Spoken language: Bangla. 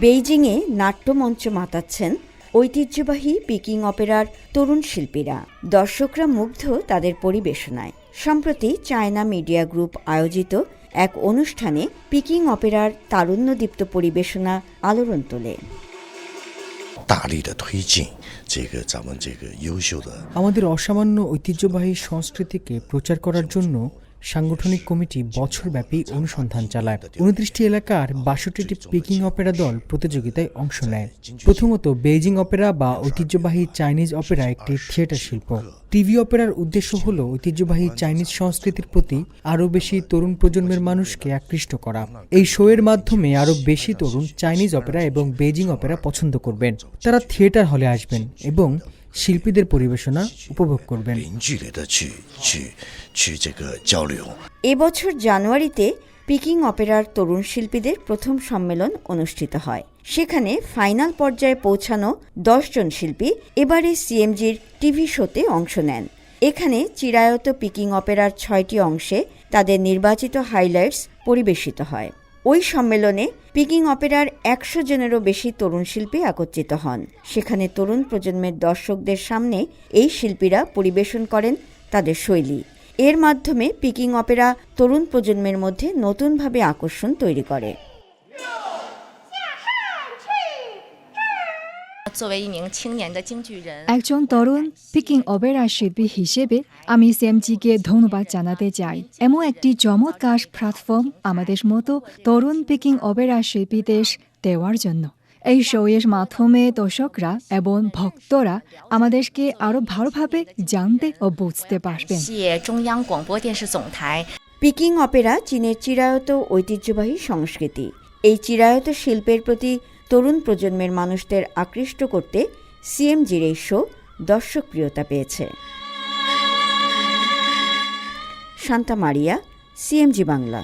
বেইজিংয়ে নাট্যমঞ্চ মাতাচ্ছেন ঐতিহ্যবাহী পিকিং অপেরার তরুণ শিল্পীরা দর্শকরা মুগ্ধ তাদের পরিবেশনায় সম্প্রতি চায়না মিডিয়া গ্রুপ আয়োজিত এক অনুষ্ঠানে পিকিং অপেরার তারুণ্যদীপ্ত পরিবেশনা আলোড়ন তোলে 大力的推进这个咱们这个优秀的 আমাদের অসামান্য ঐতিহ্যবাহী সংস্কৃতিকে প্রচার করার জন্য সাংগঠনিক কমিটি বছরব্যাপী অনুসন্ধান চালায়। উনত্রিশটি এলাকার বাষট্টিটি পিকিং অপেরা দল প্রতিযোগিতায় অংশ নেয়। প্রথমত বেইজিং অপেরা বা ঐতিহ্যবাহী চাইনিজ অপেরা একটি থিয়েটার শিল্প। টিভি অপেরার উদ্দেশ্য হল ঐতিহ্যবাহী চাইনিজ সংস্কৃতির প্রতি আরও বেশি তরুণ প্রজন্মের মানুষকে আকৃষ্ট করা। এই শোয়ের মাধ্যমে আরও বেশি তরুণ চাইনিজ অপেরা এবং বেইজিং অপেরা পছন্দ করবেন। তারা থিয়েটার হলে আসবেন এবং শিল্পীদের পরিবেশনা উপভোগ করবেন। এবছর জানুয়ারিতে পিকিং অপেরার তরুণ শিল্পীদের প্রথম সম্মেলন অনুষ্ঠিত হয়। সেখানে ফাইনাল পর্যায়ে পৌঁছানো দশজন শিল্পী এবারে সিএমজির টিভি শোতে অংশ নেন। এখানে চিরায়ত পিকিং অপেরার ছয়টি অংশে তাদের নির্বাচিত হাইলাইটস পরিবেশিত হয়। ওই সম্মেলনে পিকিং অপেরার একশো জনেরও বেশি তরুণ শিল্পী একত্রিত হন। সেখানে তরুণ প্রজন্মের দর্শকদের সামনে এই শিল্পীরা পরিবেশন করেন তাদের শৈলী। এর মাধ্যমে পিকিং অপেরা তরুণ প্রজন্মের মধ্যে নতুনভাবে আকর্ষণ তৈরি করে। একজন তরুণ পিকিং অপেরা শিল্পী হিসেবে আমি সিএমজিকে ধন্যবাদ জানাতে চাই। এমন একটি চমৎকার প্ল্যাটফর্ম আমাদের মতো তরুণ পিকিং অপেরা শিল্পীদের দেওয়ার জন্য। এই শোয়ের মাধ্যমে দর্শকরা এবং ভক্তরা আমাদেরকে আরও ভালোভাবে জানতে ও বুঝতে পারবেন। পিকিং অপেরা চীনের চিরায়ত ঐতিহ্যবাহী সংস্কৃতি। এই চিরায়ত শিল্পের প্রতি তরুণ প্রজন্মের মানুষদের আকৃষ্ট করতে সিএমজির এই শো দর্শকপ্রিয়তা পেয়েছে। শান্তা মারিয়া সিএমজি বাংলা।